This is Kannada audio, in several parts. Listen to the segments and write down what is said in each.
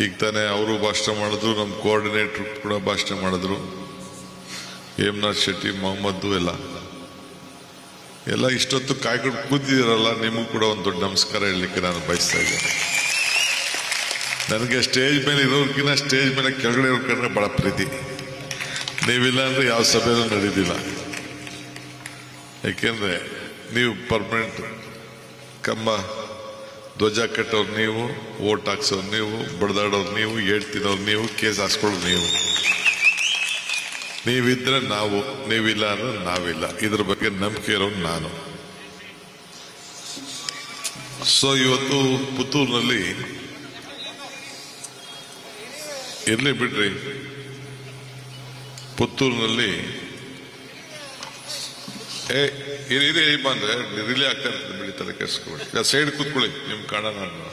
ಈಗ ತಾನೇ ಅವರು ಭಾಷಣ ಮಾಡಿದ್ರು, ನಮ್ಮ ಕೋಆರ್ಡಿನೇಟ್ರು ಕೂಡ ಭಾಷಣ ಮಾಡಿದ್ರು. ಹೇಮನಾಥ್ ಶೆಟ್ಟಿ, ಮೊಹಮ್ಮದ್ದು ಎಲ್ಲ. ಎಲ್ಲ ಇಷ್ಟೊತ್ತು ಕಾಯ್ಕೊಂಡು ಕೂತಿದ್ದೀರಲ್ಲ, ನಿಮಗೂ ಕೂಡ ಒಂದು ದೊಡ್ಡ ನಮಸ್ಕಾರ ಹೇಳಲಿಕ್ಕೆ ನಾನು ಬಯಸ್ತಾ ಇದ್ದೇನೆ. ನನಗೆ ಸ್ಟೇಜ್ ಮೇಲೆ ಇರೋರ್ಗಿನ್ನ ಸ್ಟೇಜ್ ಮೇಲೆ ಕೆಳಗಡೆ ಇರೋ ಕಂಡ್ರೆ ಭಾಳ ಪ್ರೀತಿ. ನೀವಿಲ್ಲ ಅಂದರೆ ಯಾವ ಸಭೆಯಲ್ಲೂ ನಡೆಯೋದಿಲ್ಲ ಏಕೆಂದರೆ ನೀವು ಪರ್ಮನೆಂಟ್ ಕಂಬ ಧ್ವಜ ಕಟ್ಟೋರು ನೀವು ಓಟ್ ಹಾಕ್ಸೋರು ನೀವು, ಬಡ್ದಾಡೋರು ನೀವು ಹೇಳ್ತಿರೋರು ನೀವು, ಕೇಸ್ ಹಾಸ್ಕೊಳ್ಳೋರು ನೀವು. ನೀವಿದ್ರೆ ನಾವು, ನೀವಿಲ್ಲ ಅಂದ್ರೆ ನಾವಿಲ್ಲ. ಇದ್ರ ಬಗ್ಗೆ ನಂಬಿಕೆ ಇರೋನು ನಾನು. ಸೊ ಇವತ್ತು ಪುತ್ತೂರಿನಲ್ಲಿ ಇರ್ಲಿ ಬಿಡ್ರಿ. ಪುತ್ತೂರಿನಲ್ಲಿ ಏ ಬಂದ್ರೆ ರಿಲೇ ಆಗ್ತಾ ಇರ್ತದೆ ಬಿಡಿ ತಲೆ ಕೆಡಿಸ್ಕೊಳ್ಳಿ ಸೈಡ್ ಕೂತ್ಕೊಳ್ಳಿ, ನಿಮ್ ಕಾಣ ನಾನು.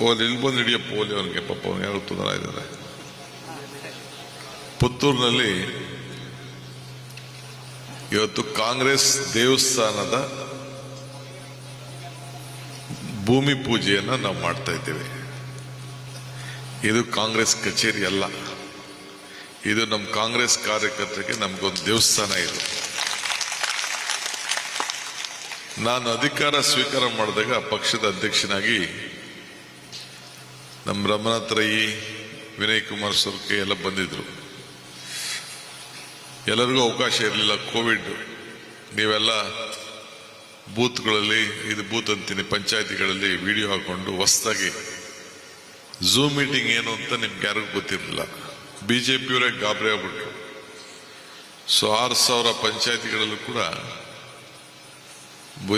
ಓ ಇಲ್ಲಿ ಬಂದು ಹಿಡಿಯಪ್ಪ ಓಲಿ ಅವನಿಗೆ, ಪಾಪ ಅವ್ನು ಯಾರು ತೊಂದರೆ ಇದ್ದಾರೆ ಪುತ್ತೂರಿನಲ್ಲಿ ಇವತ್ತು ಕಾಂಗ್ರೆಸ್ ದೇವಸ್ಥಾನದ ಭೂಮಿ ಪೂಜೆಯನ್ನು ನಾವು ಮಾಡ್ತಾ ಇದ್ದೇವೆ. ಇದು ಕಾಂಗ್ರೆಸ್ ಕಚೇರಿ ಅಲ್ಲ. ಇದು ನಮ್ಮ ಕಾಂಗ್ರೆಸ್ ಕಾರ್ಯಕರ್ತರಿಗೆ ನಮಗೊಂದು ದೇವಸ್ಥಾನ ಇದು. ನಾನು ಅಧಿಕಾರ ಸ್ವೀಕಾರ ಮಾಡಿದಾಗ ಪಕ್ಷದ ಅಧ್ಯಕ್ಷನಾಗಿ ನಮ್ಮ ರಮನಾಥ್ ರೈ, ವಿನಯ್ ಕುಮಾರ್ ಸೊರ್ಕೆ ಎಲ್ಲ ಬಂದಿದ್ರು. ಎಲ್ಲರಿಗೂ ಅವಕಾಶ ಇರಲಿಲ್ಲ, ಕೋವಿಡ್. ನೀವೆಲ್ಲ ಬೂತ್ಗಳಲ್ಲಿ, ಇದು ಬೂತ್ ಅಂತೀನಿ, ಪಂಚಾಯತಿಗಳಲ್ಲಿ ವಿಡಿಯೋ ಹಾಕೊಂಡು ಹೊಸದಾಗಿ ಝೂಮ್ ಮೀಟಿಂಗ್ ಏನು ಅಂತ ನಿಮ್ಗೆ ಯಾರಿಗೂ ಗೊತ್ತಿರಲಿಲ್ಲ. ಬಿಜೆಪಿಯವರೇ ಗಾಬರಿ ಆಗ್ಬಿಟ್ರು. ಸೊ ಆರು ಸಾವಿರ ಪಂಚಾಯತಿಗಳಲ್ಲೂ ಕೂಡ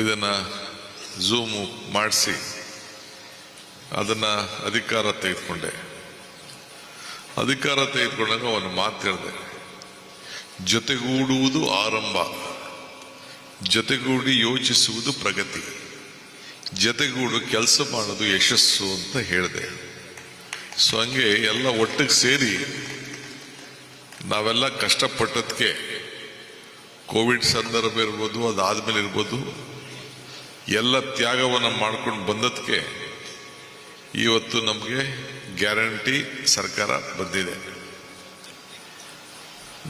ಇದನ್ನ ಝೂಮು ಮಾಡಿಸಿ ಅದನ್ನ ಅಧಿಕಾರ ತೆಗೆದುಕೊಂಡೆ. ಅಧಿಕಾರ ತೆಗೆದುಕೊಂಡಾಗ ಅವನು ಮಾತು ಹೇಳಿದೆ. ಜೊತೆಗೂಡುವುದು ಆರಂಭ. ಜೊತೆಗೂಡಿ ಯೋಚಿಸುವುದು ಪ್ರಗತಿ. ಜೊತೆಗೂಡು ಕೆಲಸ ಮಾಡೋದು ಯಶಸ್ಸು ಅಂತ ಹೇಳಿದೆ. ಸೊ ಹಂಗೆ ಎಲ್ಲ ಒಟ್ಟಿಗೆ ಸೇರಿ ನಾವೆಲ್ಲ ಕಷ್ಟಪಟ್ಟದಕ್ಕೆ ಕೋವಿಡ್ ಸಂದರ್ಭ ಇರ್ಬೋದು, ಅದಾದ್ಮೇಲೆ ಇರ್ಬೋದು, ಎಲ್ಲ ತ್ಯಾಗವನ್ನು ಮಾಡ್ಕೊಂಡು ಬಂದದಕ್ಕೆ ಇವತ್ತು ನಮಗೆ ಗ್ಯಾರಂಟಿ ಸರ್ಕಾರ ಬಂದಿದೆ.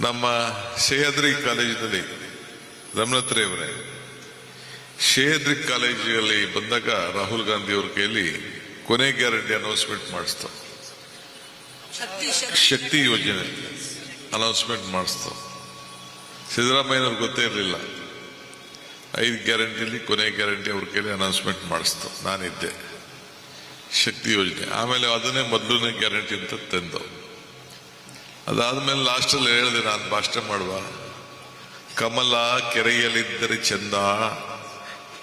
ನಮ್ಮ ಸಹ್ಯಾದ್ರಿ ಕಾಲೇಜಿನಲ್ಲಿ ರಮಣತ್ರೇವರೇ ಸಹ್ಯಾದ್ರಿ ಕಾಲೇಜಿನಲ್ಲಿ ಬಂದಾಗ ರಾಹುಲ್ ಗಾಂಧಿ ಅವ್ರ ಕೈಯಲ್ಲಿ ಕೊನೆ ಗ್ಯಾರಂಟಿ ಅನೌನ್ಸ್ಮೆಂಟ್ ಮಾಡಿಸ್ತು ಶಕ್ತಿ ಯೋಜನೆ. ಅನೌನ್ಸ್ಮೆಂಟ್ ಮಾಡಿಸ್ತು. ಸಿದ್ದರಾಮಯ್ಯನವ್ರಿಗೆ ಗೊತ್ತೇ ಇರಲಿಲ್ಲ. ಐದು ಗ್ಯಾರಂಟಿಲಿ, ಕೊನೆ ಗ್ಯಾರಂಟಿ ಅವ್ರ ಕೈಲಿ ಅನೌನ್ಸ್ಮೆಂಟ್ ಮಾಡಿಸ್ತು. ನಾನಿದ್ದೆ. ಶಕ್ತಿ ಯೋಜನೆ. ಆಮೇಲೆ ಅದನ್ನೇ ಮೊದಲನೇ ಗ್ಯಾರಂಟಿ ಅಂತ ತಂದು. ಅದಾದ್ಮೇಲೆ ಲಾಸ್ಟಲ್ಲಿ ಹೇಳಿದೆ ನಾನು, ಭಾಷಣ ಮಾಡುವ. ಕಮಲ ಕೆರೆಯಲ್ಲಿದ್ದರೆ ಚಂದ,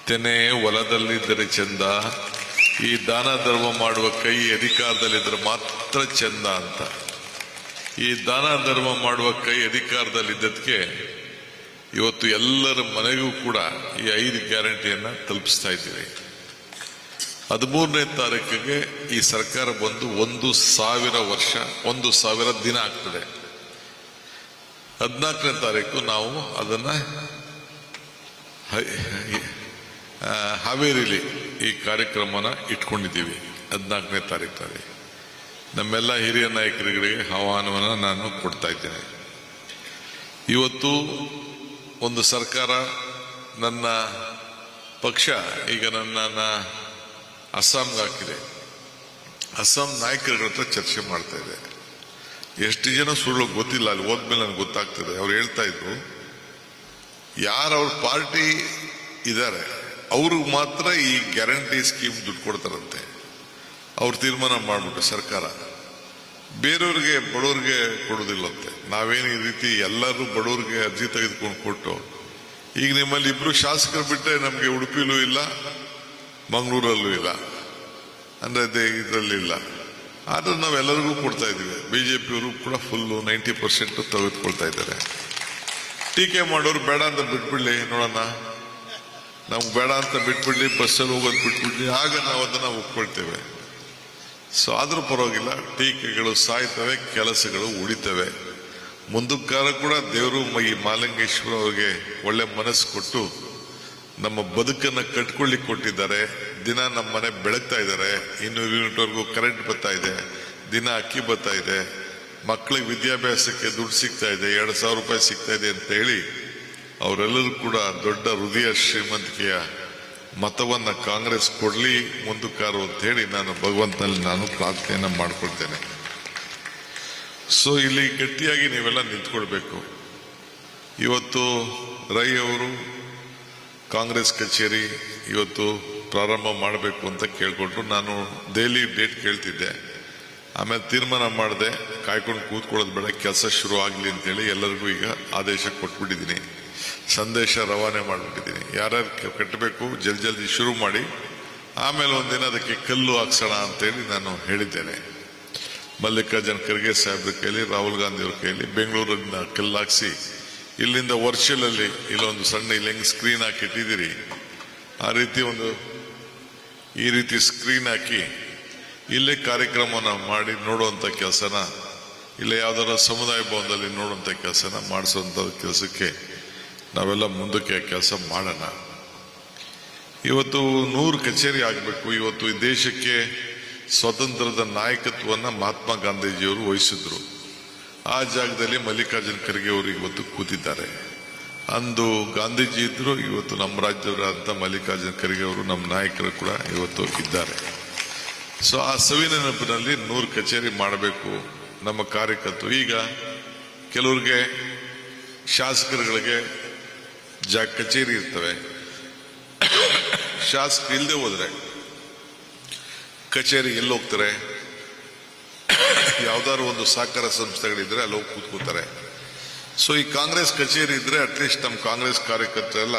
ತೆನೆ ಹೊಲದಲ್ಲಿದ್ದರೆ ಚಂದ ಈ ದಾನ ಧರ್ಮ ಮಾಡುವ ಕೈ ಅಧಿಕಾರದಲ್ಲಿದ್ದರೆ ಮಾತ್ರ ಚಂದ ಅಂತ. ಈ ದಾನ ಧರ್ಮ ಮಾಡುವ ಕೈ ಅಧಿಕಾರದಲ್ಲಿದ್ದದಕ್ಕೆ ಇವತ್ತು ಎಲ್ಲರ ಮನೆಗೂ ಕೂಡ ಈ ಐದು ಗ್ಯಾರಂಟಿಯನ್ನು ತಲುಪಿಸ್ತಾ ಇದ್ದೀವಿ ಹದಿಮೂರನೇ ತಾರೀಕಿಗೆ ಈ ಸರ್ಕಾರ ಬಂದು ಒಂದು ಸಾವಿರ ವರ್ಷ, ಒಂದು ಸಾವಿರ ದಿನ ಆಗ್ತದೆ. ಹದಿನಾಲ್ಕನೇ ತಾರೀಕು ನಾವು ಅದನ್ನು ಹಾವೇರಿಲಿ ಈ ಕಾರ್ಯಕ್ರಮನ ಇಟ್ಕೊಂಡಿದ್ದೀವಿ. ಹದಿನಾಲ್ಕನೇ ತಾರೀಕು ನಮ್ಮೆಲ್ಲ ಹಿರಿಯ ನಾಯಕರುಗಳಿಗೆ ಆಹ್ವಾನವನ್ನು ನಾನು ಕೊಡ್ತಾ ಇದ್ದೇನೆ. ಇವತ್ತು ಒಂದು ಸರ್ಕಾರ ನನ್ನ ಪಕ್ಷ, ಈಗ ನನ್ನ ಅಸ್ಸಾಂಗೆ ಹಾಕಿದೆ. ಅಸ್ಸಾಂ ನಾಯಕರುಗಳ ಹತ್ರ ಚರ್ಚೆ ಮಾಡ್ತಾ ಇದೆ. ಎಷ್ಟು ಜನ ಸುಳ್ಳು ಗೊತ್ತಿಲ್ಲ, ಅಲ್ಲಿ ಹೋದ್ಮೇಲೆ ನನಗೆ ಗೊತ್ತಾಗ್ತದೆ. ಅವ್ರು ಹೇಳ್ತಾ ಇದ್ರು ಯಾರವ್ರ ಪಾರ್ಟಿ ಇದ್ದಾರೆ ಅವ್ರಿಗೆ ಮಾತ್ರ ಈ ಗ್ಯಾರಂಟಿ ಸ್ಕೀಮ್ ದುಡ್ಡು ಕೊಡ್ತಾರಂತೆ. ಅವ್ರು ತೀರ್ಮಾನ ಮಾಡಿಬಿಟ್ಟು ಸರ್ಕಾರ. ಬೇರೆಯವ್ರಿಗೆ ಬಡವ್ರಿಗೆ ಕೊಡೋದಿಲ್ಲಂತೆ ನಾವೇನು ಈ ರೀತಿ ಎಲ್ಲರೂ ಬಡವ್ರಿಗೆ ಅರ್ಜಿ ತೆಗೆದುಕೊಂಡು ಕೊಟ್ಟು, ಈಗ ನಿಮ್ಮಲ್ಲಿ ಇಬ್ರು ಶಾಸಕರು ಬಿಟ್ಟರೆ ನಮಗೆ ಉಡುಪಿಲೂ ಇಲ್ಲ, ಮಂಗಳೂರಲ್ಲೂ ಇಲ್ಲ. ಅಂದರೆ ಇದರಲ್ಲಿ ಇಲ್ಲ. ಆದರೆ ನಾವೆಲ್ಲರಿಗೂ ಕೊಡ್ತಾ ಇದ್ದೀವಿ. ಬಿ ಜೆ ಪಿಯವರು ಕೂಡ ಫುಲ್ಲು ನೈಂಟಿ ಪರ್ಸೆಂಟು ತೆಗೆದುಕೊಳ್ತಾ ಇದ್ದಾರೆ. ಟೀಕೆ ಮಾಡೋರು ಬೇಡ ಅಂತ ಬಿಟ್ಬಿಡ್ಲಿ, ನೋಡೋಣ. ನಮ್ಗೆ ಬೇಡ ಅಂತ ಬಿಟ್ಬಿಡ್ಲಿ, ಬಸ್ಸಲ್ಲಿ ಹೋಗೋದು ಬಿಟ್ಬಿಡ್ಲಿ, ಆಗ ನಾವು ಅದನ್ನು ಒಪ್ಕೊಳ್ತೇವೆ. ಸೊ ಆದರೂ ಪರವಾಗಿಲ್ಲ, ಟೀಕೆಗಳು ಸಾಯ್ತವೆ, ಕೆಲಸಗಳು ಉಳಿತವೆ. ಮುಂದಕ್ಕಾರ ಕೂಡ ದೇವರು ಈ ಮಾಲಿಂಗೇಶ್ವರ ಅವರಿಗೆ ಒಳ್ಳೆ ಮನಸ್ಸು ಕೊಟ್ಟು ನಮ್ಮ ಬದುಕನ್ನು ಕಟ್ಕೊಳ್ಳಿ ಕೊಟ್ಟಿದ್ದಾರೆ. ದಿನ ನಮ್ಮ ಮನೆ ಬೆಳಗ್ತಾ ಇದ್ದಾರೆ. ಇನ್ನೂರು ಯೂನಿಟ್ವರೆಗೂ ಕರೆಂಟ್ ಬರ್ತಾ ಇದೆ. ದಿನ ಅಕ್ಕಿ ಬರ್ತಾ ಇದೆ. ಮಕ್ಕಳಿಗೆ ವಿದ್ಯಾಭ್ಯಾಸಕ್ಕೆ ದುಡ್ಡು ಸಿಗ್ತಾ ಇದೆ. ಎರಡು ಸಾವಿರ ರೂಪಾಯಿ ಸಿಗ್ತಾ ಇದೆ ಅಂತ ಹೇಳಿ ಅವರೆಲ್ಲರೂ ಕೂಡ ದೊಡ್ಡ ಹೃದಯ ಶ್ರೀಮಂತಿಕೆಯ ಮತವನ್ನ ಕಾಂಗ್ರೆಸ್ ಕೊಡ್ಲಿ ಮುಂದಕ್ಕಾರು ಅಂತ ಹೇಳಿ ನಾನು ಭಗವಂತನಲ್ಲಿ ನಾನು ಪ್ರಾರ್ಥನೆಯನ್ನ ಮಾಡ್ಕೊಳ್ತೇನೆ. ಸೊ ಇಲ್ಲಿ ಗಟ್ಟಿಯಾಗಿ ನೀವೆಲ್ಲ ನಿಂತ್ಕೊಳ್ಬೇಕು. ಇವತ್ತು ರೈ ಅವರು ಕಾಂಗ್ರೆಸ್ ಕಚೇರಿ ಇವತ್ತು ಪ್ರಾರಂಭ ಮಾಡಬೇಕು ಅಂತ ಕೇಳ್ಕೊಟ್ರು ನಾನು ದೆಹಲಿ ಡೇಟ್ ಕೇಳ್ತಿದ್ದೆ. ಆಮೇಲೆ ತೀರ್ಮಾನ ಮಾಡಿದೆ, ಕಾಯ್ಕೊಂಡು ಕೂತ್ಕೊಳ್ಳೋದು ಬೇಡ, ಕೆಲಸ ಶುರು ಆಗಲಿ ಅಂತೇಳಿ ಎಲ್ಲರಿಗೂ ಈಗ ಆದೇಶ ಕೊಟ್ಬಿಟ್ಟಿದ್ದೀನಿ. ಸಂದೇಶ ರವಾನೆ ಮಾಡಿಬಿಟ್ಟಿದ್ದೀನಿ. ಯಾರ್ಯಾರು ಕಟ್ಟಬೇಕು, ಜಲ್ದಿ ಜಲ್ದಿ ಶುರು ಮಾಡಿ, ಆಮೇಲೆ ಒಂದಿನ ಅದಕ್ಕೆ ಕಲ್ಲು ಹಾಕ್ಸೋಣ ಅಂತೇಳಿ ನಾನು ಹೇಳಿದ್ದೇನೆ. ಮಲ್ಲಿಕಾರ್ಜುನ್ ಖರ್ಗೆ ಸಾಹೇಬ್ರ ಕೈಲಿ, ರಾಹುಲ್ ಗಾಂಧಿ ಅವ್ರ ಕೈಲಿ ಬೆಂಗಳೂರಿಂದ ಕಲ್ಲು ಹಾಕ್ಸಿ, ಇಲ್ಲಿಂದ ವರ್ಚುವಲಲ್ಲಿ ಇಲ್ಲೊಂದು ಸಣ್ಣ ಇಲ್ಲಿ ಹೆಂಗೆ ಸ್ಕ್ರೀನ್ ಹಾಕಿಟ್ಟಿದ್ದೀರಿ? ಆ ರೀತಿ ಒಂದು, ಈ ರೀತಿ ಸ್ಕ್ರೀನ್ ಹಾಕಿ ಇಲ್ಲೇ ಕಾರ್ಯಕ್ರಮನ ಮಾಡಿ ನೋಡುವಂಥ ಕೆಲಸನ, ಇಲ್ಲ ಯಾವ್ದಾರ ಸಮುದಾಯ ಭವನದಲ್ಲಿ ನೋಡುವಂಥ ಕೆಲಸನ ಮಾಡಿಸುವಂಥ ಕೆಲಸಕ್ಕೆ ನಾವೆಲ್ಲ ಮುಂದಕ್ಕೆ ಕೆಲಸ ಮಾಡೋಣ. ಇವತ್ತು ನೂರು ಕಚೇರಿ ಆಗಬೇಕು. ಇವತ್ತು ಈ ದೇಶಕ್ಕೆ ಸ್ವತಂತ್ರದ ನಾಯಕತ್ವವನ್ನು ಮಹಾತ್ಮ ಗಾಂಧೀಜಿಯವರು ವಹಿಸಿದ್ರು. ಆ ಜಾಗದಲ್ಲಿ ಮಲ್ಲಿಕಾರ್ಜುನ ಖರ್ಗೆ ಅವರು ಇವತ್ತು ಕೂತಿದ್ದಾರೆ. ಅಂದು ಗಾಂಧೀಜಿ ಇದ್ರು, ಇವತ್ತು ನಮ್ಮ ರಾಜ್ಯದವರಾದಂಥ ಮಲ್ಲಿಕಾರ್ಜುನ ಖರ್ಗೆ ಅವರು ನಮ್ಮ ನಾಯಕರು ಕೂಡ ಇವತ್ತು ಇದ್ದಾರೆ. ಸೊ ಆ ಸವಿ ನೆನಪಿನಲ್ಲಿ ನೂರು ಕಚೇರಿ ಮಾಡಬೇಕು ನಮ್ಮ ಕಾರ್ಯಕರ್ತರು. ಈಗ ಕೆಲವ್ರಿಗೆ ಶಾಸಕರುಗಳಿಗೆ ಜಾ ಕಚೇರಿ ಇರ್ತವೆ. ಶಾಸಕ ಇಲ್ಲದೆ ಹೋದ್ರೆ ಕಚೇರಿ ಎಲ್ಲಿ ಹೋಗ್ತಾರೆ? ಯಾವ್ದಾದ್ರು ಒಂದು ಸಹಕಾರ ಸಂಸ್ಥೆಗಳಿದ್ರೆ ಅಲ್ಲಿ ಹೋಗಿ ಕೂತ್ಕೋತಾರೆ. ಸೊ ಈ ಕಾಂಗ್ರೆಸ್ ಕಚೇರಿ ಇದ್ರೆ ಅಟ್ಲೀಸ್ಟ್ ನಮ್ಮ ಕಾಂಗ್ರೆಸ್ ಕಾರ್ಯಕರ್ತರೆಲ್ಲ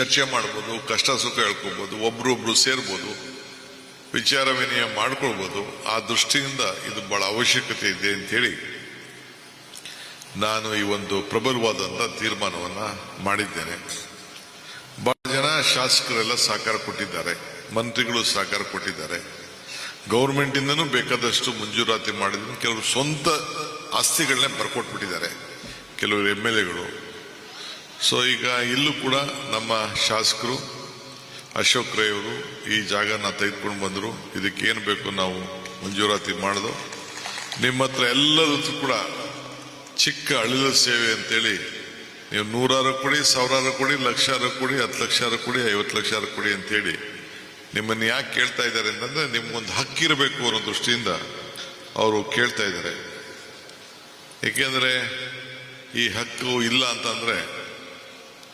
ಚರ್ಚೆ ಮಾಡ್ಬೋದು, ಕಷ್ಟ ಸುಖ ಹೇಳ್ಕೊಬೋದು ಒಬ್ರೊಬ್ರು ಸೇರ್ಬೋದು, ವಿಚಾರ ವಿನಿಮಯ ಮಾಡ್ಕೊಳ್ಬೋದು, ಆ ದೃಷ್ಟಿಯಿಂದ ಇದು ಬಹಳ ಅವಶ್ಯಕತೆ ಇದೆ ಅಂತೇಳಿ ನಾನು ಈ ಒಂದು ಪ್ರಬಲವಾದಂಥ ತೀರ್ಮಾನವನ್ನು ಮಾಡಿದ್ದೇನೆ. ಬಹಳ ಜನ ಶಾಸಕರೆಲ್ಲ ಸಹಕಾರ ಕೊಟ್ಟಿದ್ದಾರೆ, ಮಂತ್ರಿಗಳು ಸಹಕಾರ ಕೊಟ್ಟಿದ್ದಾರೆ. ಗೌರ್ಮೆಂಟ್ ಇಂದನೂ ಬೇಕಾದಷ್ಟು ಮಂಜೂರಾತಿ ಮಾಡಿದ್ರು ಕೆಲವರು ಸ್ವಂತ ಆಸ್ತಿಗಳನ್ನೇ ಬರ್ಕೊಟ್ಬಿಟ್ಟಿದ್ದಾರೆ. ಕೆಲವರು ಎಂ ಎಲ್ ಎಗಳು ಸೊ ಈಗ ಇಲ್ಲೂ ಕೂಡ ನಮ್ಮ ಶಾಸಕರು ಅಶೋಕ್ ರೈ ಅವರು ಈ ಜಾಗನ ತೆಗೆದುಕೊಂಡು ಬಂದರು. ಇದಕ್ಕೆ ಏನು ಬೇಕು ನಾವು ಮಂಜೂರಾತಿ ಮಾಡಿದ್ರು ನಿಮ್ಮ ಹತ್ರ ಎಲ್ಲರದ್ದು ಕೂಡ ಚಿಕ್ಕ ಅಳಿಲ ಸೇವೆ ಅಂತೇಳಿ ನೀವು ನೂರಾರು ಕೊಡಿ, ಸಾವಿರಾರು ಕೊಡಿ, ಲಕ್ಷಾರು ಕೊಡಿ, ಹತ್ತು ಲಕ್ಷಾರು ಕೊಡಿ, ಐವತ್ತು ಲಕ್ಷಾರು ಕೊಡಿ ಅಂತೇಳಿ ನಿಮ್ಮನ್ನು ಯಾಕೆ ಕೇಳ್ತಾ ಇದ್ದಾರೆ ಅಂತಂದರೆ ನಿಮ್ಗೊಂದು ಹಕ್ಕಿರಬೇಕು ಅನ್ನೋ ದೃಷ್ಟಿಯಿಂದ ಅವರು ಕೇಳ್ತಾ ಇದ್ದಾರೆ. ಏಕೆಂದರೆ ಈ ಹಕ್ಕು ಇಲ್ಲ ಅಂತಂದ್ರೆ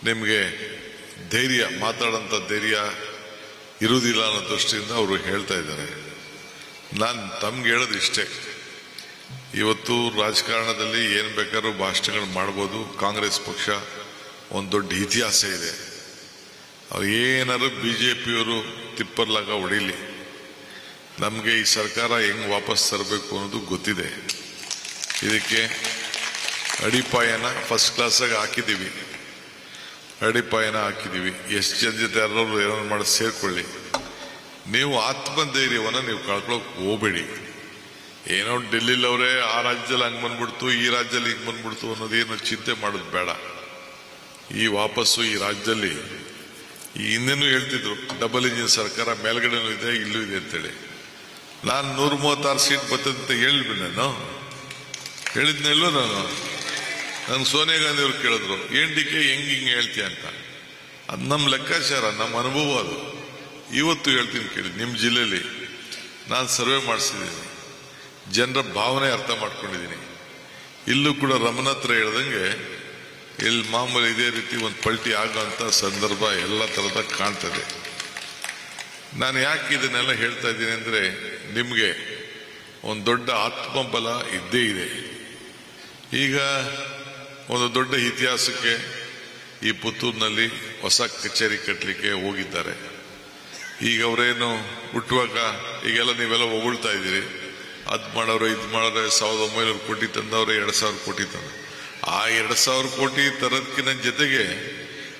ನಿಮಗೆ ಧೈರ್ಯ ಮಾತಾಡೋಂಥ ಧೈರ್ಯ ಇರುವುದಿಲ್ಲ ಅನ್ನೋ ದೃಷ್ಟಿಯಿಂದ ಅವರು ಹೇಳ್ತಾ ಇದ್ದಾರೆ. ನಾನು ತಮ್ಗೆ ಹೇಳೋದು ಇಷ್ಟೇ. ಇವತ್ತು ರಾಜಕಾರಣದಲ್ಲಿ ಏನು ಬೇಕಾದ್ರೂ ಭಾಷಣಗಳು ಮಾಡ್ಬೋದು. ಕಾಂಗ್ರೆಸ್ ಪಕ್ಷ ಒಂದು ದೊಡ್ಡ ಇತಿಹಾಸ ಇದೆ. ಅವ್ರು ಏನಾದ್ರು ಬಿ ಜೆ ಪಿಯವರು ತಿಪ್ಪರ್ಲಾಗ ಹೊಡಿಲಿ. ನಮಗೆ ಈ ಸರ್ಕಾರ ಹೆಂಗ್ ವಾಪಸ್ ತರಬೇಕು ಅನ್ನೋದು ಗೊತ್ತಿದೆ. ಇದಕ್ಕೆ ಅಡಿಪಾಯನ ಫಸ್ಟ್ ಕ್ಲಾಸಾಗಿ ಹಾಕಿದ್ದೀವಿ. ಅಡಿಪಾಯನ ಹಾಕಿದ್ದೀವಿ ಎಷ್ಟು ಜನ ಜೊತೆ ಯಾರು ಏನಾದ್ರು ಮಾಡಿ ಸೇರ್ಕೊಳ್ಳಿ. ನೀವು ಆತ್ಮಧೈರ್ಯವನ್ನು ನೀವು ಕಳ್ಕೊಳಕ್ ಹೋಗ್ಬೇಡಿ. ಏನೋ ಡೆಲ್ಲಿಲಿ ಅವರೇ ಆ ರಾಜ್ಯದಲ್ಲಿ ಹಂಗೆ ಬಂದ್ಬಿಡ್ತು, ಈ ರಾಜ್ಯದಲ್ಲಿ ಹಿಂಗೆ ಬಂದ್ಬಿಡ್ತು ಅನ್ನೋದೇನು ಚಿಂತೆ ಮಾಡೋದು ಬೇಡ. ಈ ವಾಪಸ್ಸು ಈ ರಾಜ್ಯದಲ್ಲಿ. ಈ ಹಿಂದೆನೂ ಹೇಳ್ತಿದ್ರು, ಡಬಲ್ ಇಂಜಿನ್ ಸರ್ಕಾರ ಮೇಲ್ಗಡೆನೂ ಇದೆ, ಇಲ್ಲೂ ಇದೆ ಅಂತೇಳಿ. ನಾನು ನೂರ ಮೂವತ್ತಾರು ಸೀಟ್ ಬರ್ತದೆ ಅಂತ ಹೇಳಿದ್ವಿ ನಾನು. ಹೇಳಿದ್ನಲ್ಲೋ ನಾನು. ನನ್ ಸೋನಿಯಾ ಗಾಂಧಿ ಅವ್ರು ಕೇಳಿದ್ರು, ಏನ್ ಡಿ ಕೆ, ಹೆಂಗ್ ಹಿಂಗ್ ಹೇಳ್ತೀಯ ಅಂತ? ಅದು ನಮ್ಮ ಲೆಕ್ಕಾಚಾರ ನಮ್ಮ ಅನುಭವ ಅದು. ಇವತ್ತು ಹೇಳ್ತೀನಿ ಕೇಳಿ ನಿಮ್ಮ ಜಿಲ್ಲೆಯಲ್ಲಿ ನಾನು ಸರ್ವೆ ಮಾಡಿಸಿದ್ದೀನಿ. ಜನರ ಭಾವನೆ ಅರ್ಥ ಮಾಡ್ಕೊಂಡಿದ್ದೀನಿ. ಇಲ್ಲೂ ಕೂಡ ರಮಣ ಹತ್ರ ಹೇಳ್ದಂಗೆ ಇಲ್ಲಿ ಮಾಮೂಲಿ ಇದೇ ರೀತಿ ಒಂದು ಪಲ್ಟಿ ಆಗೋಂಥ ಸಂದರ್ಭ ಎಲ್ಲ ಥರದ ಕಾಣ್ತದೆ. ನಾನು ಯಾಕೆ ಇದನ್ನೆಲ್ಲ ಹೇಳ್ತಾ ಇದ್ದೀನಿ ಅಂದ್ರೆ, ನಿಮಗೆ ಒಂದು ದೊಡ್ಡ ಆತ್ಮಬಲ ಇದ್ದೇ ಇದೆ. ಈಗ ಒಂದು ದೊಡ್ಡ ಇತಿಹಾಸಕ್ಕೆ ಈ ಪುತ್ತೂರಿನಲ್ಲಿ ಹೊಸ ಕಚೇರಿ ಕಟ್ಟಲಿಕ್ಕೆ ಹೋಗಿದ್ದಾರೆ. ಈಗ ಅವರೇನು ಹುಟ್ಟುವಾಗ ಈಗೆಲ್ಲ ನೀವೆಲ್ಲ ಹೊಗಳ್ತಾ ಇದ್ದೀರಿ. ಅದು ಮಾಡೋರು, ಇದು ಮಾಡೋರೆ ಸಾವಿರದ ಒಂಬೈನೂರು ಕೋಟಿ ತಂದವ್ರೆ, ಎರಡು ಸಾವಿರ ಕೋಟಿ ತಂದ. ಆ ಎರಡು ಸಾವಿರ ಕೋಟಿ ತರೋದಕ್ಕಿಂತ ಜೊತೆಗೆ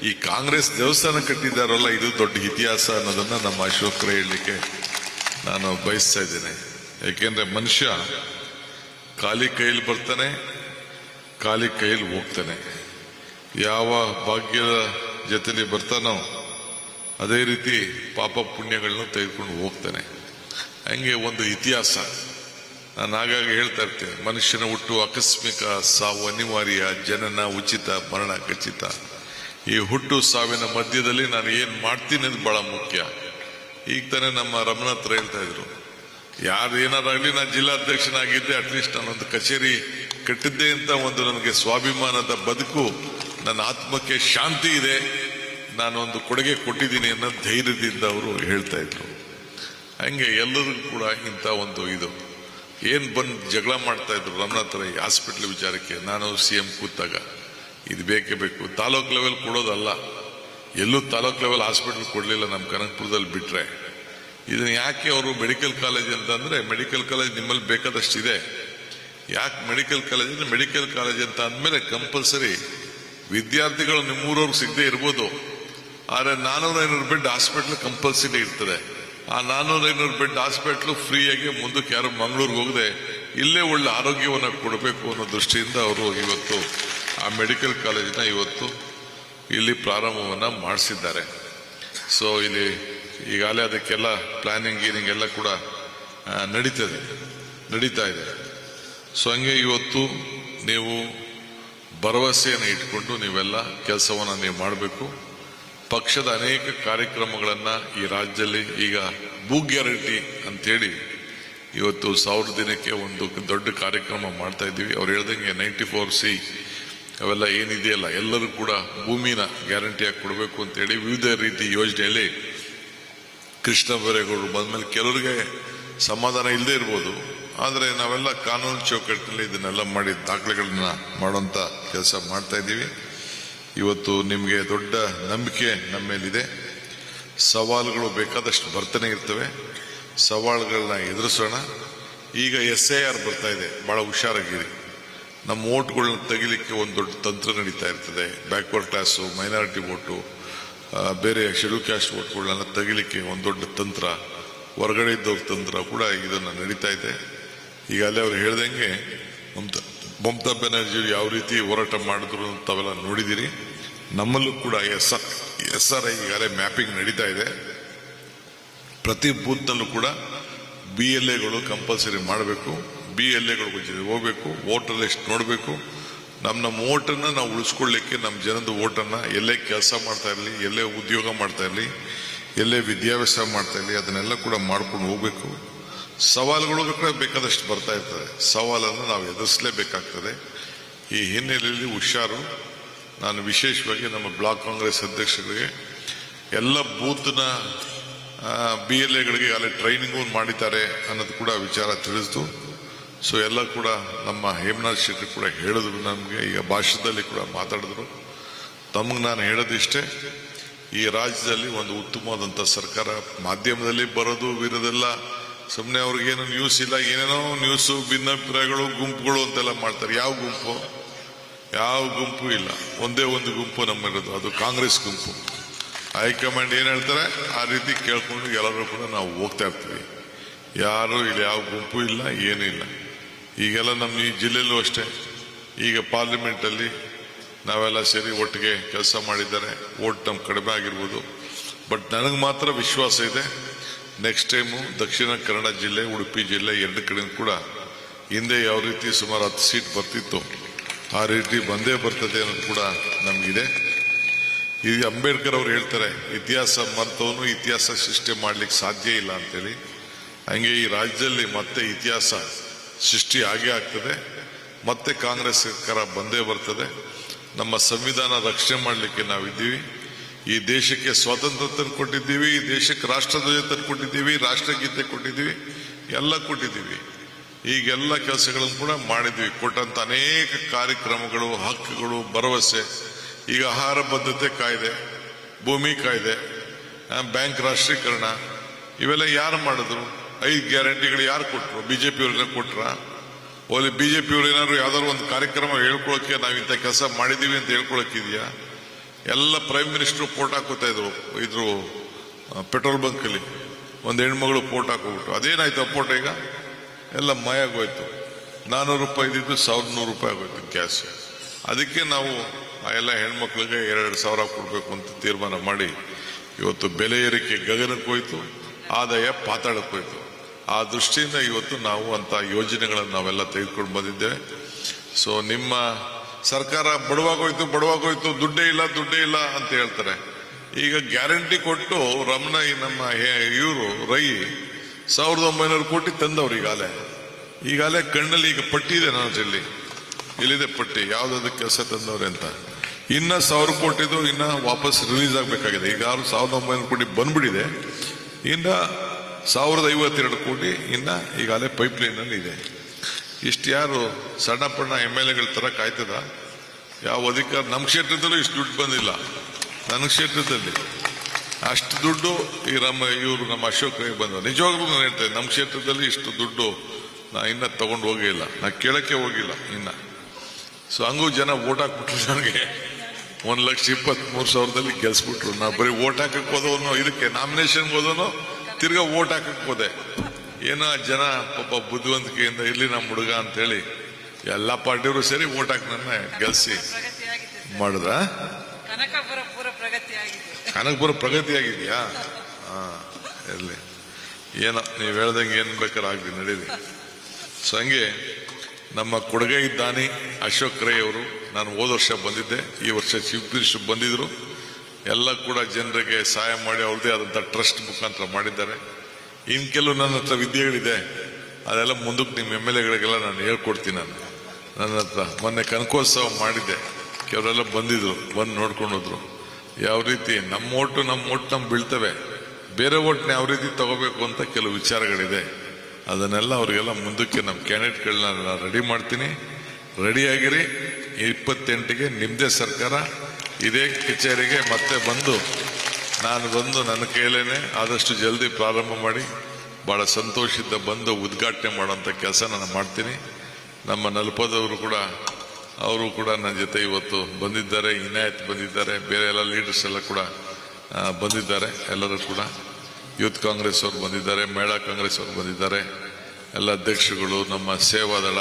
ಈ ಕಾಂಗ್ರೆಸ್ ದೇವಸ್ಥಾನ ಕಟ್ಟಿದ್ದಾರಲ್ಲ, ಇದು ದೊಡ್ಡ ಇತಿಹಾಸ ಅನ್ನೋದನ್ನ ನಮ್ಮ ಅಶೋಕರ ಹೇಳಲಿಕ್ಕೆ ನಾನು ಬಯಸ್ತಾ ಇದ್ದೇನೆ. ಯಾಕೆಂದ್ರೆ ಮನುಷ್ಯ ಖಾಲಿ ಕೈಯಲ್ಲಿ ಬರ್ತಾನೆ ಖಾಲಿ ಕೈಯಲ್ಲಿ ಹೋಗ್ತಾನೆ. ಯಾವ ಭಾಗ್ಯದ ಜೊತೆಲಿ ಬರ್ತಾನೋ ಅದೇ ರೀತಿ ಪಾಪ ಪುಣ್ಯಗಳನ್ನ ತೆಗೆದುಕೊಂಡು ಹೋಗ್ತಾನೆ. ಹಂಗೆ ಒಂದು ಇತಿಹಾಸ. ನಾನು ಆಗಾಗ ಹೇಳ್ತಾ ಇರ್ತೇನೆ, ಮನುಷ್ಯನ ಹುಟ್ಟು ಆಕಸ್ಮಿಕ ಸಾವು ಅನಿವಾರ್ಯ, ಜನನ ಉಚಿತ, ಮರಣ ಖಚಿತ. ಈ ಹುಟ್ಟು ಸಾವಿನ ಮಧ್ಯದಲ್ಲಿ ನಾನು ಏನು ಮಾಡ್ತೀನಿ ಅದು ಬಹಳ ಮುಖ್ಯ. ಈಗ ತಾನೇ ನಮ್ಮ ರಮಣ ಹತ್ರ ಹೇಳ್ತಾ ಇದ್ರು. ಯಾರು ಏನಾರಾಗ್ಲಿ ನಾನು ಜಿಲ್ಲಾಧ್ಯಕ್ಷನಾಗಿದ್ದೆ ಅಟ್ಲೀಸ್ಟ್ ನಾನೊಂದು ಕಚೇರಿ ಕಟ್ಟಿದ್ದೆ ಅಂತ ಒಂದು ನನಗೆ ಸ್ವಾಭಿಮಾನದ ಬದುಕು, ನನ್ನ ಆತ್ಮಕ್ಕೆ ಶಾಂತಿ ಇದೆ, ನಾನೊಂದು ಕೊಡುಗೆ ಕೊಟ್ಟಿದ್ದೀನಿ ಅನ್ನೋ ಧೈರ್ಯದಿಂದ ಅವರು ಹೇಳ್ತಾ ಇದ್ರು. ಹಂಗೆ ಎಲ್ಲರಿಗೂ ಕೂಡ ಇಂಥ ಒಂದು ಇದು. ಏನು ಬಂದು ಜಗಳ ಮಾಡ್ತಾ ಇದ್ರು ನನ್ನ ಹತ್ರ ಈ ಹಾಸ್ಪಿಟ್ಲ್ ವಿಚಾರಕ್ಕೆ, ನಾನು ಸಿ ಎಂ ಕೂತಾಗ. ಇದು ಬೇಕೇ ಬೇಕು. ತಾಲೂಕ್ ಲೆವೆಲ್ ಕೊಡೋದಲ್ಲ. ಎಲ್ಲೂ ತಾಲೂಕ್ ಲೆವೆಲ್ ಹಾಸ್ಪಿಟ್ಲ್ ಕೊಡಲಿಲ್ಲ ನಮ್ಮ ಕನಕಪುರದಲ್ಲಿ ಬಿಟ್ರೆ. ಇದನ್ನ ಯಾಕೆ ಅವರು ಮೆಡಿಕಲ್ ಕಾಲೇಜ್ ಅಂತಂದ್ರೆ ಮೆಡಿಕಲ್ ಕಾಲೇಜ್ ನಿಮ್ಮಲ್ಲಿ ಬೇಕಾದಷ್ಟಿದೆ. ಯಾಕೆ ಮೆಡಿಕಲ್ ಕಾಲೇಜ್ ಅಂದ್ರೆ ಮೆಡಿಕಲ್ ಕಾಲೇಜ್ ಅಂತ ಅಂದಮೇಲೆ ಕಂಪಲ್ಸರಿ ವಿದ್ಯಾರ್ಥಿಗಳು ನಿಮ್ಮೂರವ್ರಿಗೆ ಸಿಗದೆ ಇರ್ಬೋದು. ಆದರೆ ನಾನೂರ ಐನೂರು ಬೆಡ್ ಹಾಸ್ಪಿಟ್ಲ್ ಕಂಪಲ್ಸರಿ ಇರ್ತದೆ. ಆ ನಾನೂರ ಐನೂರು ಬೆಡ್ ಹಾಸ್ಪಿಟ್ಲು ಫ್ರೀಯಾಗಿ ಮುಂದಕ್ಕೆ ಯಾರು ಮಂಗಳೂರಿಗೆ ಹೋಗದೆ ಇಲ್ಲೇ ಒಳ್ಳೆ ಆರೋಗ್ಯವನ್ನು ಕೊಡಬೇಕು ಅನ್ನೋ ದೃಷ್ಟಿಯಿಂದ ಅವರು ಇವತ್ತು ಆ ಮೆಡಿಕಲ್ ಕಾಲೇಜಿನ ಇವತ್ತು ಇಲ್ಲಿ ಪ್ರಾರಂಭವನ್ನು ಮಾಡಿಸಿದ್ದಾರೆ. ಸೊ ಇಲ್ಲಿ ಈಗಾಗಲೇ ಅದಕ್ಕೆಲ್ಲ ಪ್ಲಾನಿಂಗ್ ಗೀನಿಂಗ್ ಎಲ್ಲ ಕೂಡ ನಡೀತದೆ, ನಡೀತಾ ಇದೆ. ಸೊ ಹಂಗೆ ಇವತ್ತು ನೀವು ಭರವಸೆಯನ್ನು ಇಟ್ಕೊಂಡು ನೀವೆಲ್ಲ ಕೆಲಸವನ್ನು ನೀವು ಮಾಡಬೇಕು. ಪಕ್ಷದ ಅನೇಕ ಕಾರ್ಯಕ್ರಮಗಳನ್ನು ಈ ರಾಜ್ಯದಲ್ಲಿ ಈಗ ಭೂ ಗ್ಯಾರಂಟಿ ಅಂತೇಳಿ ಇವತ್ತು ಸಾವಿರ ದಿನಕ್ಕೆ ಒಂದು ದೊಡ್ಡ ಕಾರ್ಯಕ್ರಮ ಮಾಡ್ತಾ ಇದ್ದೀವಿ. ಅವ್ರು ಹೇಳ್ದಂಗೆ ನೈಂಟಿ ಫೋರ್ ಸಿ ಅವೆಲ್ಲ ಏನಿದೆಯಲ್ಲ, ಎಲ್ಲರೂ ಕೂಡ ಭೂಮಿನ ಗ್ಯಾರಂಟಿಯಾಗಿ ಕೊಡಬೇಕು ಅಂತೇಳಿ ವಿವಿಧ ರೀತಿ ಯೋಜನೆಯಲ್ಲಿ ಕೃಷ್ಣ ಬೈರೇಗೌಡರು ಬಂದ್ಮೇಲೆ ಕೆಲವರಿಗೆ ಸಮಾಧಾನ ಇಲ್ಲದೆ ಇರ್ಬೋದು. ಆದರೆ ನಾವೆಲ್ಲ ಕಾನೂನು ಚೌಕಟ್ಟಿನಲ್ಲಿ ಇದನ್ನೆಲ್ಲ ಮಾಡಿ ದಾಖಲೆಗಳನ್ನ ಮಾಡುವಂತ ಕೆಲಸ ಮಾಡ್ತಾ ಇದ್ದೀವಿ. ಇವತ್ತು ನಿಮಗೆ ದೊಡ್ಡ ನಂಬಿಕೆ ನಮ್ಮ ಮೇಲಿದೆ. ಸವಾಲುಗಳು ಬೇಕಾದಷ್ಟು ಬರ್ತಾನೆ ಇರ್ತವೆ. ಸವಾಲುಗಳನ್ನ ಎದುರಿಸೋಣ. ಈಗ ಎಸ್ ಐ ಆರ್ ಬರ್ತಾ ಇದೆ. ಬಹಳ ಹುಷಾರಾಗಿರಿ. ನಮ್ಮ ಓಟ್ಗಳನ್ನ ತೆಗಿಲಿಕ್ಕೆ ಒಂದು ದೊಡ್ಡ ತಂತ್ರ ನಡೀತಾ ಇರ್ತದೆ. ಬ್ಯಾಕ್ವರ್ಡ್ ಕ್ಲಾಸು ಮೈನಾರಿಟಿ ಓಟು ಬೇರೆ ಶೆಡ್ಯೂಲ್ ಕ್ಯಾಸ್ಟ್ ಓಟ್ಗಳನ್ನ ತೆಗಿಲಿಕ್ಕೆ ಒಂದು ದೊಡ್ಡ ತಂತ್ರ, ಹೊರಗಡೆ ಇದ್ದವ್ರ ತಂತ್ರ ಕೂಡ ಇದನ್ನು ನಡೀತಾ ಇದೆ. ಈಗ ಅಲ್ಲೇ ಅವ್ರು ಹೇಳ್ದಂಗೆ ಮಮತಾ ಮಮತಾ ಬ್ಯಾನರ್ಜಿ ಯಾವ ರೀತಿ ಹೋರಾಟ ಮಾಡಿದ್ರು ಅಂತವೆಲ್ಲ ನೋಡಿದಿರಿ. ನಮ್ಮಲ್ಲೂ ಕೂಡ S R S R I ಈಗಾಗಲೇ ಮ್ಯಾಪಿಂಗ್ ನಡೀತಾ ಇದೆ. ಪ್ರತಿ ಬೂತ್ನಲ್ಲೂ ಕೂಡ ಬಿ ಎಲ್ ಎಗಳು ಕಂಪಲ್ಸರಿ ಮಾಡಬೇಕು. ಬಿ ಎಲ್ ಎಗಳು ಹೋಗ್ಬೇಕು ವೋಟರ್ ಲಿಸ್ಟ್ ನೋಡಬೇಕು. ನಮ್ಮ ನಮ್ಮ ಓಟನ್ನು ನಾವು ಉಳಿಸ್ಕೊಳ್ಳಿಕ್ಕೆ ನಮ್ಮ ಜನದ ಓಟನ್ನು ಎಲ್ಲೇ ಕೆಲಸ ಮಾಡ್ತಾ ಇರಲಿ, ಎಲ್ಲೇ ಉದ್ಯೋಗ ಮಾಡ್ತಾ ಇರಲಿ, ಎಲ್ಲೇ ವಿದ್ಯಾಭ್ಯಾಸ ಮಾಡ್ತಾ ಇರಲಿ, ಅದನ್ನೆಲ್ಲ ಕೂಡ ಮಾಡ್ಕೊಂಡು ಹೋಗ್ಬೇಕು. ಸವಾಲುಗಳು ಕೂಡ ಬೇಕಾದಷ್ಟು ಬರ್ತಾ ಇರ್ತದೆ. ಸವಾಲನ್ನು ನಾವು ಎದುರಿಸಲೇಬೇಕಾಗ್ತದೆ. ಈ ಹಿನ್ನೆಲೆಯಲ್ಲಿ ಹುಷಾರು. ನಾನು ವಿಶೇಷವಾಗಿ ನಮ್ಮ ಬ್ಲಾಕ್ ಕಾಂಗ್ರೆಸ್ ಅಧ್ಯಕ್ಷರಿಗೆ ಎಲ್ಲ ಬೂತ್ನ ಬಿ ಎಲ್ ಎಗಳಿಗೆ ಅಲ್ಲಿ ಟ್ರೈನಿಂಗು ಮಾಡಿದ್ದಾರೆ ಅನ್ನೋದು ಕೂಡ ವಿಚಾರ ತಿಳಿಸ್ತು ಸೊ ಎಲ್ಲ ಕೂಡ ನಮ್ಮ ಹೇಮನಾಥ್ ಶೆಟ್ಟಿ ಕೂಡ ಹೇಳಿದ್ರು ನಮಗೆ. ಈಗ ಭಾಷೆದಲ್ಲಿ ಕೂಡ ಮಾತಾಡಿದ್ರು. ತಮಗೆ ನಾನು ಹೇಳೋದಿಷ್ಟೇ, ಈ ರಾಜ್ಯದಲ್ಲಿ ಒಂದು ಉತ್ತಮವಾದಂಥ ಸರ್ಕಾರ, ಮಾಧ್ಯಮದಲ್ಲಿ ಬರೋದು ಬೀರೋದೆಲ್ಲ. ಸುಮ್ಮನೆ ಅವ್ರಿಗೇನು ನ್ಯೂಸ್ ಇಲ್ಲ, ಏನೇನೋ ನ್ಯೂಸು ಭಿನ್ನಾಭಿಪ್ರಾಯಗಳು, ಗುಂಪುಗಳು ಅಂತೆಲ್ಲ ಮಾಡ್ತಾರೆ. ಯಾವ ಗುಂಪು? ಯಾವ ಗುಂಪು ಇಲ್ಲ. ಒಂದೇ ಒಂದು ಗುಂಪು ನಮ್ಮಿರೋದು. ಅದು ಕಾಂಗ್ರೆಸ್ ಗುಂಪು. ಹೈಕಮಾಂಡ್ ಏನು ಹೇಳ್ತಾರೆ? ಆ ರೀತಿ ಕೇಳ್ಕೊಂಡು ಎಲ್ಲರೂ ಕೂಡ ನಾವು ಹೋಗ್ತಾ ಇರ್ತೀವಿ. ಯಾರು ಇಲ್ಲಿ ಯಾವ ಗುಂಪು ಇಲ್ಲ, ಏನೂ ಇಲ್ಲ. ಈಗೆಲ್ಲ ನಮ್ಮ ಈ ಜಿಲ್ಲೆಯಲ್ಲೂ ಅಷ್ಟೇ. ಈಗ ಪಾರ್ಲಿಮೆಂಟಲ್ಲಿ ನಾವೆಲ್ಲ ಸೇರಿ ಒಟ್ಟಿಗೆ ಕೆಲಸ ಮಾಡಿದ್ದಾರೆ. ಓಟ್ ನಮ್ಮ ಕಡಿಮೆ ಆಗಿರ್ಬೋದು. ಬಟ್ ನನಗೆ ಮಾತ್ರ ವಿಶ್ವಾಸ ಇದೆ, ನೆಕ್ಸ್ಟ್ ಟೈಮು ದಕ್ಷಿಣ ಕನ್ನಡ ಜಿಲ್ಲೆ, ಉಡುಪಿ ಜಿಲ್ಲೆ ಎರಡು ಕಡೆ ಕೂಡ ಹಿಂದೆ ಯಾವ ರೀತಿ ಸುಮಾರು ಹತ್ತು ಸೀಟ್ ಬರ್ತಿತ್ತು, ಆ ರೀತಿ ಬಂದೇ ಬರ್ತದೆ ಅನ್ನೋದು ಕೂಡ ನಮಗಿದೆ. ಈ ಅಂಬೇಡ್ಕರ್ ಅವರು ಹೇಳ್ತಾರೆ, ಇತಿಹಾಸ ಮರ್ತವನು ಇತಿಹಾಸ ಸೃಷ್ಟಿ ಮಾಡ್ಲಿಕ್ಕೆ ಸಾಧ್ಯ ಇಲ್ಲ ಅಂತೇಳಿ. ಹಂಗೆ ಈ ರಾಜ್ಯದಲ್ಲಿ ಮತ್ತೆ ಇತಿಹಾಸ ಸೃಷ್ಟಿ ಆಗೇ ಆಗ್ತದೆ. ಮತ್ತೆ ಕಾಂಗ್ರೆಸ್ ಸರ್ಕಾರ ಬಂದೇ ಬರ್ತದೆ. ನಮ್ಮ ಸಂವಿಧಾನ ರಕ್ಷಣೆ ಮಾಡಲಿಕ್ಕೆ ನಾವಿದ್ದೀವಿ. ಈ ದೇಶಕ್ಕೆ ಸ್ವಾತಂತ್ರ್ಯ ತಂದು ಕೊಟ್ಟಿದ್ದೀವಿ, ಈ ದೇಶಕ್ಕೆ ರಾಷ್ಟ್ರಧ್ವಜ ತಂದು ಕೊಟ್ಟಿದ್ದೀವಿ, ರಾಷ್ಟ್ರಗೀತೆ ಕೊಟ್ಟಿದ್ದೀವಿ, ಎಲ್ಲ ಕೊಟ್ಟಿದ್ದೀವಿ. ಈಗೆಲ್ಲ ಕೆಲಸಗಳನ್ನು ಕೂಡ ಮಾಡಿದ್ವಿ ಕೊಟ್ಟಂತ ಅನೇಕ ಕಾರ್ಯಕ್ರಮಗಳು, ಹಕ್ಕುಗಳು, ಭರವಸೆ. ಈಗ ಆಹಾರ ಬದ್ಧತೆ ಕಾಯ್ದೆ, ಭೂಮಿ ಕಾಯ್ದೆ ಬ್ಯಾಂಕ್ ರಾಷ್ಟ್ರೀಕರಣ, ಇವೆಲ್ಲ ಯಾರು ಮಾಡಿದ್ರು? ಐದು ಗ್ಯಾರಂಟಿಗಳು ಯಾರು ಕೊಟ್ರು? ಬಿಜೆಪಿ ಅವ್ರನ್ನ ಕೊಟ್ರ? ಓಲಿ ಬಿಜೆಪಿ ಅವ್ರು ಏನಾದ್ರು ಯಾವ್ದಾದ್ರು ಒಂದು ಕಾರ್ಯಕ್ರಮ ಹೇಳ್ಕೊಳಕ್ಕೆ ನಾವು ಇಂಥ ಕೆಲಸ ಮಾಡಿದೀವಿ ಅಂತ ಹೇಳ್ಕೊಳಕ್ಕಿದೆಯಾ? ಎಲ್ಲ ಪ್ರೈಮ್ ಮಿನಿಸ್ಟರ್ ಫೋಟೋ ಹಾಕೋತಾ ಇದ್ರು ಇದ್ರು ಪೆಟ್ರೋಲ್ ಬಂಕಲ್ಲಿ ಒಂದು ಹೆಣ್ಮಗಳು ಫೋಟೋ ಹಾಕೋಬಿಟ್ರು ಅದೇನಾಯ್ತು ಆ ಫೋಟೋ ಈಗ? ಎಲ್ಲ ಮಾಯಾಗೋಯ್ತು ನಾನ್ನೂರು ರೂಪಾಯಿ ಇದ್ದಿದ್ದು ಸಾವಿರದ ನೂರು ರೂಪಾಯಿ ಆಗೋಯ್ತು ಗ್ಯಾಸ್. ಅದಕ್ಕೆ ನಾವು ಆ ಎಲ್ಲ ಹೆಣ್ಮಕ್ಳಿಗೆ ಎರಡು ಸಾವಿರ ಕೊಡಬೇಕು ಅಂತ ತೀರ್ಮಾನ ಮಾಡಿ ಇವತ್ತು ಬೆಲೆ ಏರಿಕೆ ಗಗನಕ್ಕೆ ಹೋಯ್ತು, ಆದಾಯ ಪಾತಾಳಕ್ಕೆ ಹೋಯ್ತು. ಆ ದೃಷ್ಟಿಯಿಂದ ಇವತ್ತು ನಾವು ಅಂತ ಯೋಜನೆಗಳನ್ನು ನಾವೆಲ್ಲ ತೆಗೆದುಕೊಂಡು ಬಂದಿದ್ದೇವೆ. ಸೊ ನಿಮ್ಮ ಸರ್ಕಾರ ಬಡವಾಗೋಯ್ತು ಬಡವಾಗೋಯ್ತು, ದುಡ್ಡೇ ಇಲ್ಲ ದುಡ್ಡೇ ಇಲ್ಲ ಅಂತ ಹೇಳ್ತಾರೆ. ಈಗ ಗ್ಯಾರಂಟಿ ಕೊಟ್ಟು ರಮಣ ನಮ್ಮ ಇವರು, ರೈ, ಸಾವಿರದ ಒಂಬೈನೂರು ಕೋಟಿ ತಂದವ್ರು ಈಗಾಗಲೇ. ಈಗಾಗಲೇ ಕಣ್ಣಲ್ಲಿ ಈಗ ಪಟ್ಟಿ ಇದೆ ನನ್ನ ಇಲ್ಲಿದೆ ಪಟ್ಟಿ ಯಾವ್ದಾದ್ರು ಕೆಲಸ ತಂದವ್ರೆ ಅಂತ. ಇನ್ನ ಸಾವಿರ ಕೋಟಿದು ಇನ್ನ ವಾಪಸ್ ರಿಲೀಸ್ ಆಗಬೇಕಾಗಿದೆ. ಈಗ ಸಾವಿರದ ಒಂಬೈನೂರು ಕೋಟಿ ಬಂದ್ಬಿಟ್ಟಿದೆ. ಇನ್ನ ಸಾವಿರದ ಐವತ್ತೆರಡು ಕೋಟಿ ಇನ್ನ ಈಗಾಗಲೇ ಪೈಪ್ ಲೈನ್ ಅಲ್ಲಿ ಇದೆ. ಇಷ್ಟು ಯಾರು ಸಣ್ಣ ಪಣ್ಣ ಎಂ ಎಲ್ ಎಗಳ ತರ ಕಾಯ್ತದ? ಯಾವ ಅಧಿಕಾರ ನಮ್ಮ ಕ್ಷೇತ್ರದಲ್ಲೂ ಇಷ್ಟು ದುಡ್ಡು ಬಂದಿಲ್ಲ. ನನ್ನ ಕ್ಷೇತ್ರದಲ್ಲಿ. ಅಷ್ಟು ದುಡ್ಡು ಈ ನಮ್ಮ ಇವರು ನಮ್ಮ ಅಶೋಕ್ ಬಂದ ನಿಜವಾಗ್ಲೂ ನಾನು ಹೇಳ್ತೇನೆ ನಮ್ಮ ಕ್ಷೇತ್ರದಲ್ಲಿ ಇಷ್ಟು ದುಡ್ಡು ನಾ ಇನ್ನ ತಗೊಂಡು ಹೋಗಿಲ್ಲ ನಾ ಕೇಳಕ್ಕೆ ಹೋಗಿಲ್ಲ ಇನ್ನ. ಸೊ ಹಂಗೂ ಜನ ಓಟ್ ಹಾಕ್ಬಿಟ್ರು ನನಗೆ. ಒಂದು ಲಕ್ಷ ಇಪ್ಪತ್ಮೂರು ಸಾವಿರದಲ್ಲಿ ಗೆಲ್ಸ್ಬಿಟ್ರು. ನಾ ಬರೀ ಓಟ್ ಹಾಕಕ್ಕೆ ಹೋದವನು, ಇದಕ್ಕೆ ನಾಮಿನೇಷನ್ ಹೋದವನು ತಿರ್ಗಾ ಓಟ್ ಹಾಕಕ್ ಹೋದೆ. ಏನೋ ಜನ ಪಾಪ ಬುದ್ಧಿವಂತಿಕೆಯಿಂದ ಇರ್ಲಿ ನಮ್ಮ ಹುಡುಗ ಅಂತೇಳಿ ಎಲ್ಲಾ ಪಾರ್ಟಿಯವರು ಸೇರಿ ಓಟ್ ಹಾಕಿ ನನ್ನ ಗೆಲ್ಸಿ ಮಾಡಿದ್ರ? ಕನಕಪುರ ಪ್ರಗತಿ ಆಗಿದೆಯಾ? ಹಾ ಇರ್ಲಿ. ಏನೋ ನೀವು ಹೇಳ್ದಂಗೆ ಏನ್ ಬೇಕಾದ್ರೆ ಆಗ್ಲಿ ನಡೀಲಿ. ಸೊ ಹಂಗೆ ನಮ್ಮ ಕೊಡುಗೆ ಇದ್ದಾನೆ ಅಶೋಕ್ ರೈ ಅವರು. ನಾನು ಹೋದ ವರ್ಷ ಬಂದಿದ್ದೆ. ಈ ವರ್ಷ ಚೀಫ್ ಮಿನಿಸ್ಟರ್ ಬಂದಿದ್ರು. ಎಲ್ಲ ಕೂಡ ಜನರಿಗೆ ಸಹಾಯ ಮಾಡಿ ಅವ್ರದೇ ಆದಂಥ ಟ್ರಸ್ಟ್ ಮುಖಾಂತರ ಮಾಡಿದ್ದಾರೆ. ಇನ್ ಕೆಲವು ನನ್ನ ಹತ್ರ ವಿದ್ಯೆಗಳಿದೆ, ಅದೆಲ್ಲ ಮುಂದಕ್ಕೆ ನಿಮ್ಮ ಎಂ ಎಲ್ ಎಗಳಿಗೆಲ್ಲ ನಾನು ಹೇಳ್ಕೊಡ್ತೀನಿ ನಾನು. ನನ್ನ ಹತ್ರ ಮೊನ್ನೆ ಕನಕೋತ್ಸವ ಮಾಡಿದ್ದೆ, ಕೆಲವರೆಲ್ಲ ಬಂದಿದ್ರು, ಬಂದು ನೋಡ್ಕೊಂಡಿದ್ರು ಯಾವ ರೀತಿ ನಮ್ಮ ಓಟು ನಮ್ಮ ಓಟ್ ನಮ್ಮ ಬೀಳ್ತವೆ, ಬೇರೆ ಓಟ್ನ ಯಾವ ರೀತಿ ತಗೋಬೇಕು ಅಂತ ಕೆಲವು ವಿಚಾರಗಳಿದೆ. ಅದನ್ನೆಲ್ಲ ಅವರಿಗೆಲ್ಲ ಮುಂದಕ್ಕೆ ನಮ್ಮ ಕ್ಯಾಂಡಿಡೇಟ್ಗಳನ್ನ ರೆಡಿ ಮಾಡ್ತೀನಿ. ರೆಡಿಯಾಗಿರಿ ಇಪ್ಪತ್ತೆಂಟಿಗೆ ನಿಮ್ಮದೇ ಸರ್ಕಾರ ಇದೇ ಕಚೇರಿಗೆ ಮತ್ತೆ ಬಂದು ನಾನು ಬಂದು ನನ್ನ ಕೇಳೇನೆ ಆದಷ್ಟು ಜಲ್ದಿ ಪ್ರಾರಂಭ ಮಾಡಿ ಬಹಳ ಸಂತೋಷದಿಂದ ಬಂದು ಉದ್ಘಾಟನೆ ಮಾಡುವಂಥ ಕೆಲಸ ನಾನು ಮಾಡ್ತೀನಿ. ನಮ್ಮ ನಲ್ಪದವರು ಕೂಡ, ಅವರು ಕೂಡ ನನ್ನ ಜೊತೆ ಇವತ್ತು ಬಂದಿದ್ದಾರೆ, ಇನಾಯತ್ ಬಂದಿದ್ದಾರೆ, ಬೇರೆ ಎಲ್ಲ ಲೀಡರ್ಸ್ ಎಲ್ಲ ಕೂಡ ಬಂದಿದ್ದಾರೆ, ಎಲ್ಲರೂ ಕೂಡ. ಯೂತ್ ಕಾಂಗ್ರೆಸ್ ಅವರು ಬಂದಿದ್ದಾರೆ ಮಹಿಳಾ ಕಾಂಗ್ರೆಸ್ ಅವರು ಬಂದಿದ್ದಾರೆ. ಎಲ್ಲ ಅಧ್ಯಕ್ಷಗಳು ನಮ್ಮ ಸೇವಾದಳ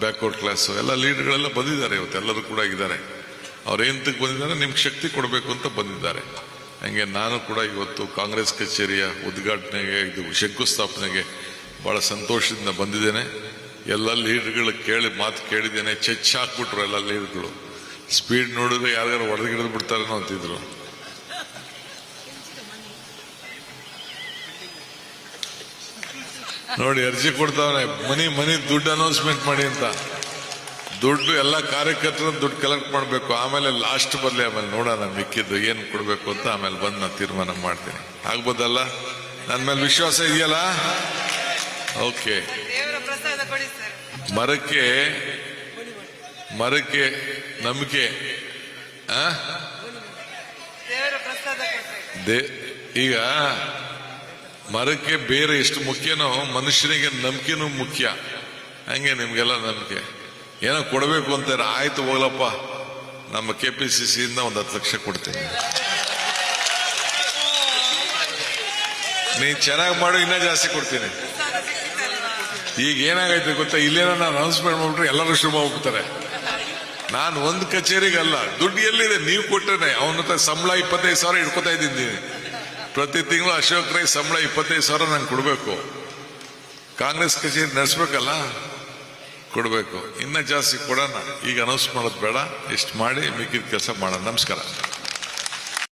ಬ್ಯಾಕ್ವರ್ಡ್ ಕ್ಲಾಸು ಎಲ್ಲ ಲೀಡರ್ಗಳೆಲ್ಲ ಬಂದಿದ್ದಾರೆ ಇವತ್ತು ಎಲ್ಲರೂ ಕೂಡ ಇದ್ದಾರೆ. ಅವ್ರು ಎಂತಕ್ಕೆ ಬಂದಿದ್ದಾರೆ? ನಿಮ್ಗೆ ಶಕ್ತಿ ಕೊಡಬೇಕು ಅಂತ ಬಂದಿದ್ದಾರೆ. ಹಂಗೆ ನಾನು ಕೂಡ ಇವತ್ತು ಕಾಂಗ್ರೆಸ್ ಕಚೇರಿಯ ಉದ್ಘಾಟನೆಗೆ, ಇದು ಶಂಕುಸ್ಥಾಪನೆಗೆ ಭಾಳ ಸಂತೋಷದಿಂದ ಬಂದಿದ್ದೇನೆ. ಎಲ್ಲ ಲೀಡರ್ಗಳು ಕೇಳಿ ಮಾತು ಕೇಳಿದ್ದೇನೆ. ಚೆಚ್ ಹಾಕ್ಬಿಟ್ರು ಎಲ್ಲ ಲೀಡರ್ಗಳು. ಸ್ಪೀಡ್ ನೋಡಿದ್ರೆ ಯಾರ್ಯಾರು ಹೊಡೆದಿಗಿಡಿದು ಬಿಡ್ತಾರೇನೋ ಅಂತಿದ್ರು. ನೋಡಿ, ಅರ್ಜಿ ಕೊಡ್ತಾವ್ರೆ ಮನಿ ಮನಿ ದುಡ್ಡು ಅನೌನ್ಸ್ಮೆಂಟ್ ಮಾಡಿ ಅಂತ. ದುಡ್ಡು ಎಲ್ಲ ಕಾರ್ಯಕರ್ತರು ದುಡ್ಡು ಕಲೆಕ್ಟ್ ಮಾಡಬೇಕು. ಆಮೇಲೆ ಲಾಸ್ಟ್ ಬರಲಿ ಆಮೇಲೆ ನೋಡೋಣ ಮಿಕ್ಕಿದ್ದು ಏನು ಕೊಡಬೇಕು ಅಂತ ಆಮೇಲೆ ಬಂದು ನಾನು ತೀರ್ಮಾನ ಮಾಡ್ತೀನಿ. ಆಗ್ಬೋದಲ್ಲ? ನನ್ನ ಮೇಲೆ ವಿಶ್ವಾಸ ಇದೆಯಲ್ಲ? ಓಕೆ ಮರಕ್ಕೆ ಮರಕ್ಕೆ ನಂಬಿಕೆ ಈಗ ಮರಕ್ಕೆ ಬೇರೆ ಎಷ್ಟು ಮುಖ್ಯನೋ ಮನುಷ್ಯನಿಗೆ ನಂಬಿಕೆನೂ ಮುಖ್ಯ. ಹಂಗೆ ನಿಮ್ಗೆಲ್ಲ ನಂಬಿಕೆ ಏನೋ ಕೊಡಬೇಕು ಅಂತಾರೆ ಆಯ್ತು ಹೋಗ್ಲಪ್ಪ. ನಮ್ಮ ಕೆ ಪಿ ಸಿ ಸಿಯಿಂದ ಒಂದು ಹತ್ತು ಲಕ್ಷ ಕೊಡ್ತೀನಿ. ನೀನ್ ಚೆನ್ನಾಗಿ ಮಾಡು, ಇನ್ನೂ ಜಾಸ್ತಿ ಕೊಡ್ತೀನಿ. ಈಗ ಏನಾಗೈತೆ ಗೊತ್ತಾ? ಇಲ್ಲೇನೋ ನಾನು ಅನೌನ್ಸ್ಮೆಂಟ್ ಮಾಡ್ಬಿಟ್ರೆ ಎಲ್ಲರೂ ಶುಭ ಹೋಗ್ತಾರೆ. ನಾನು ಒಂದು ಕಚೇರಿಗೆ ಅಲ್ಲ ದುಡ್ಡು ಎಲ್ಲಿದೆ ನೀವು ಕೊಟ್ಟರೆ ಅವನ ಸಂಬಳ ಇಪ್ಪತ್ತೈದು ಸಾವಿರ ಇಟ್ಕೊತಾ ಇದ್ದೀನಿ ಪ್ರತಿ ತಿಂಗಳು ಅಶೋಕ್ ರೈ ಸಂಬಳ ಇಪ್ಪತ್ತೈದು ಸಾವಿರ ನಂಗೆ ಕೊಡಬೇಕು. ಕಾಂಗ್ರೆಸ್ ಕಚೇರಿ ನಡೆಸ್ಬೇಕಲ್ಲ? ಕೊಡಬೇಕು. ಇನ್ನೂ ಜಾಸ್ತಿ ಕೊಡೋಣ. ಈಗ ಅನೌನ್ಸ್ ಮಾಡೋದು ಬೇಡ. ಇಷ್ಟು ಮಾಡಿ ಮಿಕ್ಕಿದ ಕೆಲಸ ಮಾಡೋಣ. ನಮಸ್ಕಾರ.